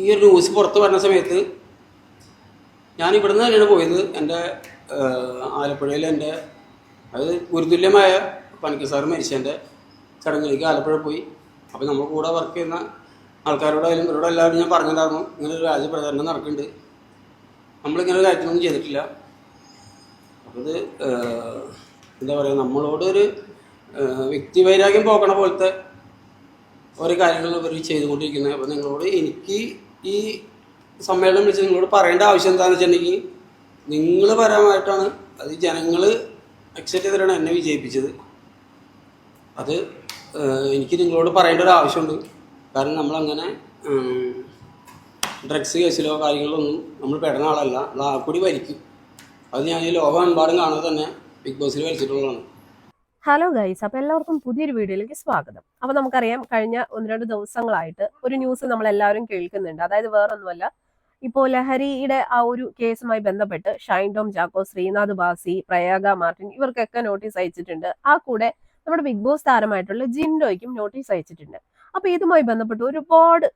ഈ ഒരു ന്യൂസ് പുറത്ത് വരുന്ന സമയത്ത് ഞാൻ ഇവിടുന്ന് തന്നെയാണ് പോയത്. എന്റെ ആലപ്പുഴയിൽ എന്റെ അത് ഗുരുതുല്യമായ പണിക്കർ സാറ് മരിച്ചതിന്റെ ചടങ്ങിലേക്ക് ആലപ്പുഴ പോയി. അപ്പോൾ നമ്മൾ കൂടെ വർക്ക് ചെയ്യുന്ന ആൾക്കാരോടായാലും ഇവരോട് എല്ലാവരും ഞാൻ പറഞ്ഞിട്ടുണ്ടായിരുന്നു ഇങ്ങനെ ഒരു രാജ്യപ്രചാരണം നടക്കുന്നുണ്ട്. നമ്മളിങ്ങനെ ഒരു കാര്യത്തിനൊന്നും ചെയ്തിട്ടില്ല. അപ്പോൾ ഇത് എന്താ പറയുക നമ്മളോടൊരു വൈരാഗ്യം വ്യക്തിവൈരാഗ്യം പോക്കണ പോലത്തെ ഓരോ കാര്യങ്ങൾ ഇവർ ചെയ്തുകൊണ്ടിരിക്കുന്നത് അപ്പോൾ നിങ്ങളോട് എനിക്ക് ഈ സമ്മേളനം വിളിച്ച് നിങ്ങളോട് പറയേണ്ട ആവശ്യം എന്താണെന്ന് വെച്ചിട്ടുണ്ടെങ്കിൽ നിങ്ങൾ പരമായിട്ടാണ് അത് ജനങ്ങൾ അക്സെപ്റ്റ് ചെയ്തിട്ടാണ് എന്നെ വിജയിപ്പിച്ചത്. അത് എനിക്ക് നിങ്ങളോട് പറയേണ്ട ഒരു ആവശ്യമുണ്ട്. കാരണം നമ്മളങ്ങനെ ഡ്രഗ്സ് കേസിലോ കാര്യങ്ങളോ ഒന്നും നമ്മൾ പെടുന്ന ആളല്ല. അത് ആ കൂടി വലിക്കും അത് ഞാൻ ഈ ലോകമെമ്പാടും കാണുന്നത് തന്നെ ബിഗ് ബോസിൽ വലിച്ചിട്ടുള്ളതാണ് ഹലോ ഗൈസ് അപ്പൊ എല്ലാവർക്കും പുതിയൊരു വീഡിയോയിലേക്ക് സ്വാഗതം. അപ്പൊ നമുക്കറിയാം കഴിഞ്ഞ ഒന്ന് രണ്ട് ദിവസങ്ങളായിട്ട് ഒരു ന്യൂസ് നമ്മൾ എല്ലാവരും കേൾക്കുന്നുണ്ട്. അതായത് വേറൊന്നുമല്ല ഇപ്പോൾ ലഹരിയുടെ ആ ഒരു കേസുമായി ബന്ധപ്പെട്ട് ഷൈൻ ടോം ചാക്കോ ശ്രീനാഥ് ബാസി പ്രയാഗ മാർട്ടിൻ ഇവർക്കൊക്കെ നോട്ടീസ് അയച്ചിട്ടുണ്ട്. ആ കൂടെ നമ്മുടെ ബിഗ് ബോസ് താരമായിട്ടുള്ള ജിൻഡോയ്ക്കും നോട്ടീസ് അയച്ചിട്ടുണ്ട്. അപ്പൊ ഇതുമായി ബന്ധപ്പെട്ട് ഒരുപാട്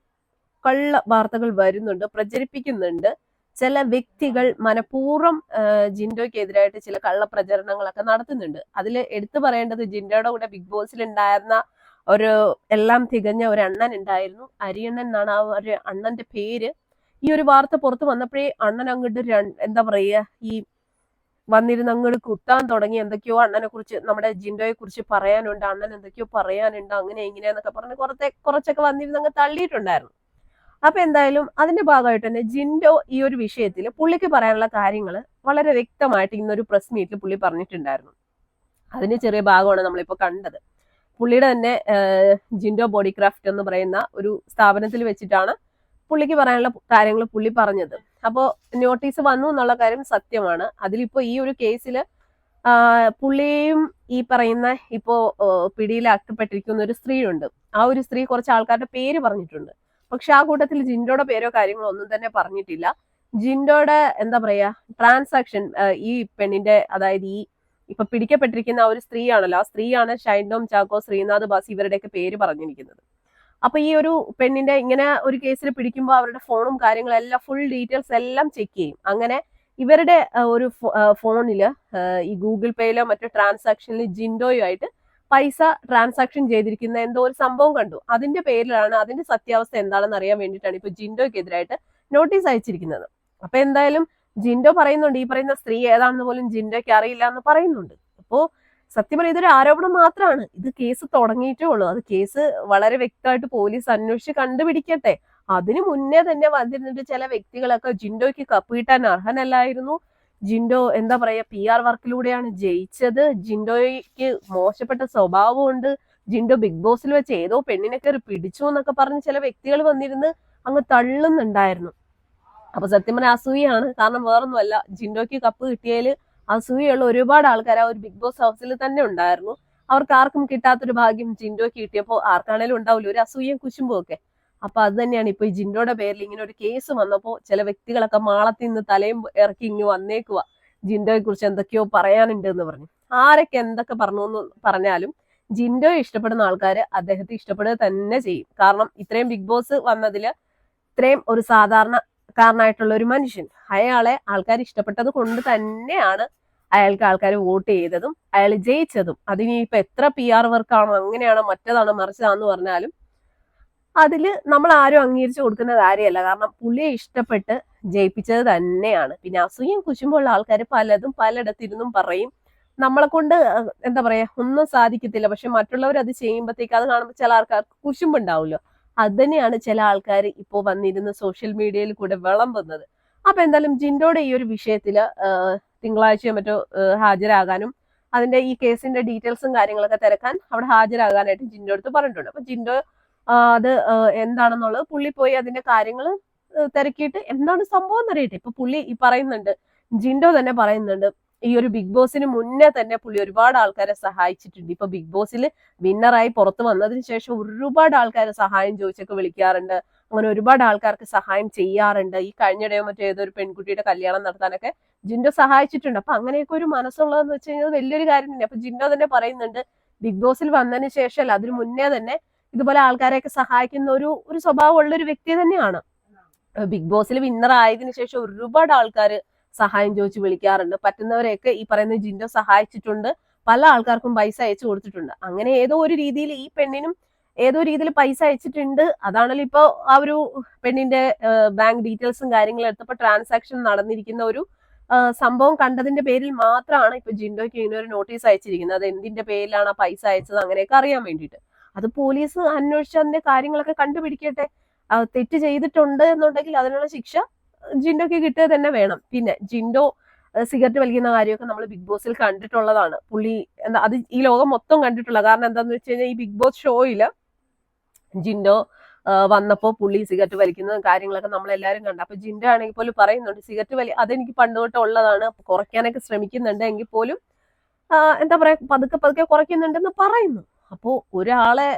കള്ള വാർത്തകൾ വരുന്നുണ്ട് പ്രചരിപ്പിക്കുന്നുണ്ട്. ചില വ്യക്തികൾ മനഃപൂർവം ജിൻഡോയ്ക്കെതിരായിട്ട് ചില കള്ളപ്രചരണങ്ങളൊക്കെ നടത്തുന്നുണ്ട്. അതിൽ എടുത്തു പറയേണ്ടത് ജിൻഡോയുടെ കൂടെ ബിഗ് ബോസിൽ ഉണ്ടായിരുന്ന ഒരു എല്ലാം തികഞ്ഞ ഒരു അണ്ണൻ ഉണ്ടായിരുന്നു. അരിയണ്ണൻ എന്നാണ് ആ ഒരു അണ്ണന്റെ പേര്. ഈ ഒരു വാർത്ത പുറത്ത് വന്നപ്പോഴേ അണ്ണൻ അങ്ങോട്ട് എന്താ പറയുക ഈ വന്നിരുന്ന് അങ്ങോട്ട് കുത്താൻ തുടങ്ങി. എന്തൊക്കെയോ അണ്ണനെ കുറിച്ച് നമ്മുടെ ജിൻഡോയെ കുറിച്ച് പറയാനുണ്ട്. അണ്ണൻ എന്തൊക്കെയോ പറയാനുണ്ട്. അങ്ങനെ ഇങ്ങനെയെന്നൊക്കെ പറഞ്ഞ് കുറത്തെ കുറച്ചൊക്കെ വന്നിരുന്ന് അങ്ങ് തള്ളിയിട്ടുണ്ടായിരുന്നു. അപ്പൊ എന്തായാലും അതിന്റെ ഭാഗമായിട്ട് തന്നെ ജിൻഡോ ഈ ഒരു വിഷയത്തിൽ പുള്ളിക്ക് പറയാനുള്ള കാര്യങ്ങൾ വളരെ വ്യക്തമായിട്ട് ഇന്നൊരു പ്രസ് മീറ്റിൽ പുള്ളി പറഞ്ഞിട്ടുണ്ടായിരുന്നു. അതിന്റെ ചെറിയ ഭാഗമാണ് നമ്മളിപ്പോൾ കണ്ടത്. പുള്ളിയുടെ തന്നെ ജിൻഡോ ബോഡി ക്രാഫ്റ്റ് എന്ന് പറയുന്ന ഒരു സ്ഥാപനത്തിൽ വെച്ചിട്ടാണ് പുള്ളിക്ക് പറയാനുള്ള കാര്യങ്ങൾ പുള്ളി പറഞ്ഞത്. അപ്പോൾ നോട്ടീസ് വന്നു എന്നുള്ള കാര്യം സത്യമാണ്. അതിലിപ്പോ ഈ ഒരു കേസിൽ പുള്ളിയും ഈ പറയുന്ന ഇപ്പോ പിടിയിലാക്കപ്പെട്ടിരിക്കുന്ന ഒരു സ്ത്രീയുണ്ട്. ആ ഒരു സ്ത്രീ കുറച്ച് ആൾക്കാരുടെ പേര് പറഞ്ഞിട്ടുണ്ട്. പക്ഷെ ആ കൂട്ടത്തിൽ ജിൻഡോയുടെ പേരോ കാര്യങ്ങളോ ഒന്നും തന്നെ പറഞ്ഞിട്ടില്ല. ജിൻഡോയുടെ എന്താ പറയാ ട്രാൻസാക്ഷൻ ഈ പെണ്ണിന്റെ അതായത് ഈ ഇപ്പൊ പിടിക്കപ്പെട്ടിരിക്കുന്ന ആ ഒരു സ്ത്രീയാണല്ലോ ആ സ്ത്രീയാണ് ഷൈൻഡോം ചാക്കോ ശ്രീനാഥ് ബാസ് ഇവരുടെയൊക്കെ പേര് പറഞ്ഞിരിക്കുന്നത്. അപ്പൊ ഈ ഒരു പെണ്ണിന്റെ ഇങ്ങനെ ഒരു കേസിൽ പിടിക്കുമ്പോൾ അവരുടെ ഫോണും കാര്യങ്ങളും എല്ലാം ഫുൾ ഡീറ്റെയിൽസ് എല്ലാം ചെക്ക് ചെയ്യും. അങ്ങനെ ഇവരുടെ ഒരു ഫോണിൽ ഈ ഗൂഗിൾ പേയിലോ മറ്റോ ട്രാൻസാക്ഷനിൽ ജിൻഡോയുമായിട്ട് പൈസ ട്രാൻസാക്ഷൻ ചെയ്തിരിക്കുന്ന എന്തോ ഒരു സംഭവം കണ്ടു. അതിന്റെ പേരിലാണ് അതിന്റെ സത്യാവസ്ഥ എന്താണെന്ന് അറിയാൻ വേണ്ടിയിട്ടാണ് ഇപ്പൊ ജിൻഡോയ്ക്കെതിരായിട്ട് നോട്ടീസ് അയച്ചിരിക്കുന്നത്. അപ്പൊ എന്തായാലും ജിൻഡോ പറയുന്നുണ്ട് ഈ പറയുന്ന സ്ത്രീ ഏതാണെന്ന് പോലും ജിൻഡോയ്ക്ക് അറിയില്ല എന്ന് പറയുന്നുണ്ട്. അപ്പോ സത്യം പറഞ്ഞാൽ ഇതൊരു ആരോപണം മാത്രമാണ്. ഇത് കേസ് തുടങ്ങിയിട്ടേ ഉള്ളൂ. അത് കേസ് വളരെ വ്യക്തമായിട്ട് പോലീസ് അന്വേഷിച്ച് കണ്ടുപിടിക്കട്ടെ. അതിനു മുന്നേ തന്നെ വന്നിരുന്നിട്ട് ചില വ്യക്തികളൊക്കെ ജിൻഡോയ്ക്ക് കപ്പ് കിട്ടാൻ അർഹനല്ലായിരുന്നു. ജിൻഡോ എന്താ പറയാ പി ആർ വർക്കിലൂടെയാണ് ജയിച്ചത്. ജിൻഡോയ്ക്ക് മോശപ്പെട്ട സ്വഭാവമുണ്ട്. ജിൻഡോ ബിഗ് ബോസിൽ വെച്ച് ഏതോ പെണ്ണിനെ കയറി പിടിച്ചു എന്നൊക്കെ പറഞ്ഞ് ചില വ്യക്തികൾ വന്നിരുന്ന് അങ്ങ് തള്ളുന്നുണ്ടായിരുന്നു. അപ്പൊ സത്യം പറഞ്ഞാൽ അസൂയാണ് കാരണം വേറൊന്നുമല്ല ജിൻഡോയ്ക്ക് കപ്പ് കിട്ടിയതിൽ അസൂയുള്ള ഒരുപാട് ആൾക്കാർ ആ ഒരു ബിഗ് ബോസ് ഹൗസിൽ തന്നെ ഉണ്ടായിരുന്നു. അവർക്ക് ആർക്കും കിട്ടാത്തൊരു ഭാഗ്യം ജിൻഡോയ്ക്ക് കിട്ടിയപ്പോൾ ആർക്കാണേലും ഉണ്ടാവില്ല. ഒരു അസൂയയും കുശുമ്പും ഒക്കെ. അപ്പൊ അത് തന്നെയാണ്. ഇപ്പൊ ഈ ജിൻഡോയുടെ പേരിൽ ഇങ്ങനെ ഒരു കേസ് വന്നപ്പോൾ ചില വ്യക്തികളൊക്കെ മാളത്തിൽ നിന്ന് തലയും ഇറക്കി ഇങ്ങ് വന്നേക്കുക ജിൻഡോയെ കുറിച്ച് എന്തൊക്കെയോ പറയാനുണ്ട് എന്ന് പറഞ്ഞു. ആരൊക്കെ എന്തൊക്കെ പറഞ്ഞു എന്ന് പറഞ്ഞാലും ജിൻഡോയെ ഇഷ്ടപ്പെടുന്ന ആൾക്കാർ അദ്ദേഹത്തെ ഇഷ്ടപ്പെടുക തന്നെ ചെയ്യും. കാരണം ഇത്രയും ബിഗ് ബോസ് വന്നതിൽ ഇത്രയും ഒരു സാധാരണക്കാരനായിട്ടുള്ള ഒരു മനുഷ്യൻ. അയാളെ ആൾക്കാർ ഇഷ്ടപ്പെട്ടത് കൊണ്ട് തന്നെയാണ് അയാൾക്ക് ആൾക്കാർ വോട്ട് ചെയ്തതും അയാൾ ജയിച്ചതും. അതിനി ഇപ്പൊ എത്ര പി ആർ വർക്കാണോ അങ്ങനെയാണോ മറ്റേതാണോ മറിച്ചതാന്ന് പറഞ്ഞാലും അതിൽ നമ്മൾ ആരും അംഗീകരിച്ചു കൊടുക്കുന്ന കാര്യമല്ല. കാരണം പുള്ളിയെ ഇഷ്ടപ്പെട്ട് ജയിപ്പിച്ചത് തന്നെയാണ്. പിന്നെ അസൂയം കുശുമ്പുള്ള ആൾക്കാർ പലതും പലയിടത്തിരുന്നും പറയും. നമ്മളെ കൊണ്ട് എന്താ പറയാ ഒന്നും സാധിക്കത്തില്ല. പക്ഷെ മറ്റുള്ളവർ അത് ചെയ്യുമ്പോഴത്തേക്ക് അത് കാണുമ്പോൾ ചില ആൾക്കാർക്ക് കുശുമ്പുണ്ടാവുമല്ലോ. അത് തന്നെയാണ് ചില ആൾക്കാർ ഇപ്പോൾ വന്നിരുന്ന സോഷ്യൽ മീഡിയയിൽ കൂടെ വിളമ്പുന്നത്. അപ്പൊ എന്തായാലും ജിൻഡോയുടെ ഈ ഒരു വിഷയത്തിൽ തിങ്കളാഴ്ചയോ മറ്റോ ഹാജരാകാനും അതിന്റെ ഈ കേസിന്റെ ഡീറ്റെയിൽസും കാര്യങ്ങളൊക്കെ തിരക്കാൻ അവിടെ ഹാജരാകാനായിട്ട് ജിൻഡോ അടുത്ത് പറഞ്ഞിട്ടുണ്ട്. അപ്പൊ ജിൻഡോ അത് എന്താണെന്നുള്ളത് പുള്ളി പോയി അതിന്റെ കാര്യങ്ങൾ തിരക്കിയിട്ട് എന്താണ് സംഭവം എന്നറിയട്ടെ. ഇപ്പൊ പുള്ളി ഈ പറയുന്നുണ്ട് ജിൻഡോ തന്നെ പറയുന്നുണ്ട് ഈ ഒരു ബിഗ് ബോസിന് മുന്നേ തന്നെ പുള്ളി ഒരുപാട് ആൾക്കാരെ സഹായിച്ചിട്ടുണ്ട്. ഇപ്പൊ ബിഗ് ബോസിൽ വിന്നറായി പുറത്തു വന്നതിന് ശേഷം ഒരുപാട് ആൾക്കാരെ സഹായം ചോദിച്ചൊക്കെ വിളിക്കാറുണ്ട്. അങ്ങനെ ഒരുപാട് ആൾക്കാർക്ക് സഹായം ചെയ്യാറുണ്ട്. ഈ കഴിഞ്ഞിടെയോ മറ്റോ ഏതൊരു പെൺകുട്ടിയുടെ കല്യാണം നടത്താനൊക്കെ ജിൻഡോ സഹായിച്ചിട്ടുണ്ട്. അപ്പൊ അങ്ങനെയൊക്കെ ഒരു മനസ്സുള്ളതെന്ന് വെച്ച് കഴിഞ്ഞാൽ വലിയൊരു കാര്യം തന്നെ അപ്പൊ ജിൻഡോ തന്നെ പറയുന്നുണ്ട് ബിഗ് ബോസിൽ വന്നതിന് ശേഷം അല്ല അതിന് മുന്നേ തന്നെ ഇതുപോലെ ആൾക്കാരെയൊക്കെ സഹായിക്കുന്ന ഒരു ഒരു സ്വഭാവമുള്ള ഒരു വ്യക്തി തന്നെയാണ്. ബിഗ് ബോസിൽ വിന്നർ ആയതിനു ശേഷം ഒരുപാട് ആൾക്കാർ സഹായം ചോദിച്ച് വിളിക്കാറുണ്ട്. പറ്റുന്നവരെയൊക്കെ ഈ പറയുന്ന ജിൻഡോ സഹായിച്ചിട്ടുണ്ട്. പല ആൾക്കാർക്കും പൈസ അയച്ചു കൊടുത്തിട്ടുണ്ട്. അങ്ങനെ ഏതോ ഒരു രീതിയിൽ ഈ പെണ്ണിനും ഏതോ രീതിയിൽ പൈസ അയച്ചിട്ടുണ്ട്. അതാണല്ലോ ഇപ്പൊ ആ ഒരു പെണ്ണിന്റെ ബാങ്ക് ഡീറ്റെയിൽസും കാര്യങ്ങളും എടുത്തപ്പോൾ ട്രാൻസാക്ഷൻ നടന്നിരിക്കുന്ന ഒരു സംഭവം കണ്ടതിന്റെ പേരിൽ മാത്രമാണ് ഇപ്പൊ ജിൻഡോയ്ക്ക് ഇങ്ങനെ ഒരു നോട്ടീസ് അയച്ചിരിക്കുന്നത്. അത് എന്തിന്റെ പേരിലാണ് ആ പൈസ അയച്ചത് അങ്ങനെയൊക്കെ അറിയാൻ വേണ്ടിയിട്ട്. അത് പോലീസ് അന്വേഷിച്ച് അതിന്റെ കാര്യങ്ങളൊക്കെ കണ്ടുപിടിക്കട്ടെ. തെറ്റ് ചെയ്തിട്ടുണ്ട് എന്നുണ്ടെങ്കിൽ അതിനുള്ള ശിക്ഷ ജിൻഡോക്ക് കിട്ടുക തന്നെ വേണം. പിന്നെ ജിൻഡോ സിഗരറ്റ് വലിക്കുന്ന കാര്യമൊക്കെ നമ്മൾ ബിഗ് ബോസിൽ കണ്ടിട്ടുള്ളതാണ്. പുള്ളി എന്താ അത് ഈ ലോകം മൊത്തം കണ്ടിട്ടുള്ള കാരണം എന്താന്ന് വെച്ച് കഴിഞ്ഞാൽ ഈ ബിഗ് ബോസ് ഷോയിൽ ജിൻഡോ വന്നപ്പോൾ പുള്ളി സിഗരറ്റ് വലിക്കുന്ന കാര്യങ്ങളൊക്കെ നമ്മൾ എല്ലാവരും കണ്ടു. അപ്പൊ ജിൻഡോ ആണെങ്കിൽ പോലും പറയുന്നുണ്ട് സിഗരറ്റ് വലി അതെനിക്ക് പണ്ട് തൊട്ട് ഉള്ളതാണ് കുറയ്ക്കാനൊക്കെ ശ്രമിക്കുന്നുണ്ട് എങ്കിൽ പോലും എന്താ പറയാ പതുക്കെ പതുക്കെ കുറയ്ക്കുന്നുണ്ടെന്ന് പറയുന്നു. അപ്പോ ഒരാളെ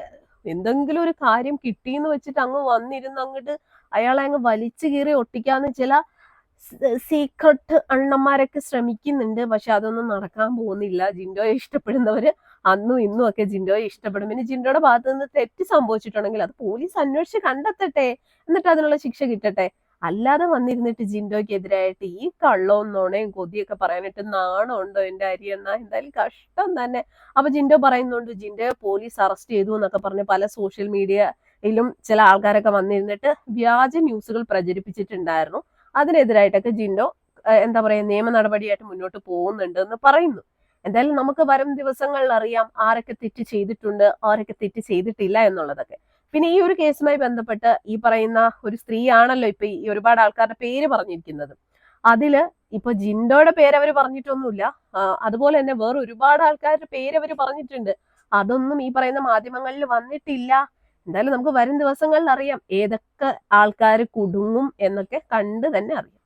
എന്തെങ്കിലും ഒരു കാര്യം കിട്ടിയെന്ന് വെച്ചിട്ട് അങ്ങ് വന്നിരുന്ന് അങ്ങോട്ട് അയാളെ അങ്ങ് വലിച്ചു കീറി ഒട്ടിക്കാന്ന് ചില സീക്രട്ട് അണ്ണന്മാരൊക്കെ ശ്രമിക്കുന്നുണ്ട്. പക്ഷെ അതൊന്നും നടക്കാൻ പോകുന്നില്ല. ജിൻഡോയെ ഇഷ്ടപ്പെടുന്നവര് അന്നും ഇന്നും ഒക്കെ ജിൻഡോയെ ഇഷ്ടപ്പെടും. പിന്നെ ജിൻഡോയുടെ ഭാഗത്ത് നിന്ന് തെറ്റ് സംഭവിച്ചിട്ടുണ്ടെങ്കിൽ അത് പോലീസ് അന്വേഷിച്ച് കണ്ടെത്തട്ടെ. എന്നിട്ട് അതിനുള്ള ശിക്ഷ കിട്ടട്ടെ. അല്ലാതെ വന്നിരുന്നിട്ട് ജിൻഡോയ്ക്ക് എതിരായിട്ട് ഈ കള്ളവും നുണയും കൊതിയൊക്കെ പറയാനായിട്ട് നാണമുണ്ടോ എന്റെ എന്നാ എന്തായാലും കഷ്ടം തന്നെ. അപ്പൊ ജിൻഡോ പറയുന്നുണ്ട് ജിൻഡോയെ പോലീസ് അറസ്റ്റ് ചെയ്തു എന്നൊക്കെ പറഞ്ഞ് പല സോഷ്യൽ മീഡിയയിലും ചില ആൾക്കാരൊക്കെ വന്നിരുന്നിട്ട് വ്യാജ ന്യൂസുകൾ പ്രചരിപ്പിച്ചിട്ടുണ്ടായിരുന്നു. അതിനെതിരായിട്ടൊക്കെ ജിൻഡോ എന്താ പറയാ നിയമ നടപടിയായിട്ട് മുന്നോട്ട് പോകുന്നുണ്ട് എന്ന് പറയുന്നു. എന്തായാലും നമുക്ക് വരും ദിവസങ്ങളിൽ അറിയാം ആരൊക്കെ തെറ്റ് ചെയ്തിട്ടുണ്ട് ആരൊക്കെ തെറ്റ് ചെയ്തിട്ടില്ല എന്നുള്ളതൊക്കെ. പിന്നെ ഈ ഒരു കേസുമായി ബന്ധപ്പെട്ട് ഈ പറയുന്ന ഒരു സ്ത്രീയാണല്ലോ ഇപ്പൊ ഈ ഒരുപാട് ആൾക്കാരുടെ പേര് പറഞ്ഞിരിക്കുന്നത്. അതിൽ ഇപ്പൊ ജിൻഡോയുടെ പേര് അവർ പറഞ്ഞിട്ടൊന്നുമില്ല. അതുപോലെ തന്നെ വേറെ ഒരുപാട് ആൾക്കാരുടെ പേര് അവർ പറഞ്ഞിട്ടുണ്ട്. അതൊന്നും ഈ പറയുന്ന മാധ്യമങ്ങളിൽ വന്നിട്ടില്ല. എന്തായാലും നമുക്ക് വരും ദിവസങ്ങളിൽ അറിയാം ഏതൊക്കെ ആൾക്കാർ കുടുങ്ങും എന്നൊക്കെ കണ്ട് തന്നെ അറിയാം.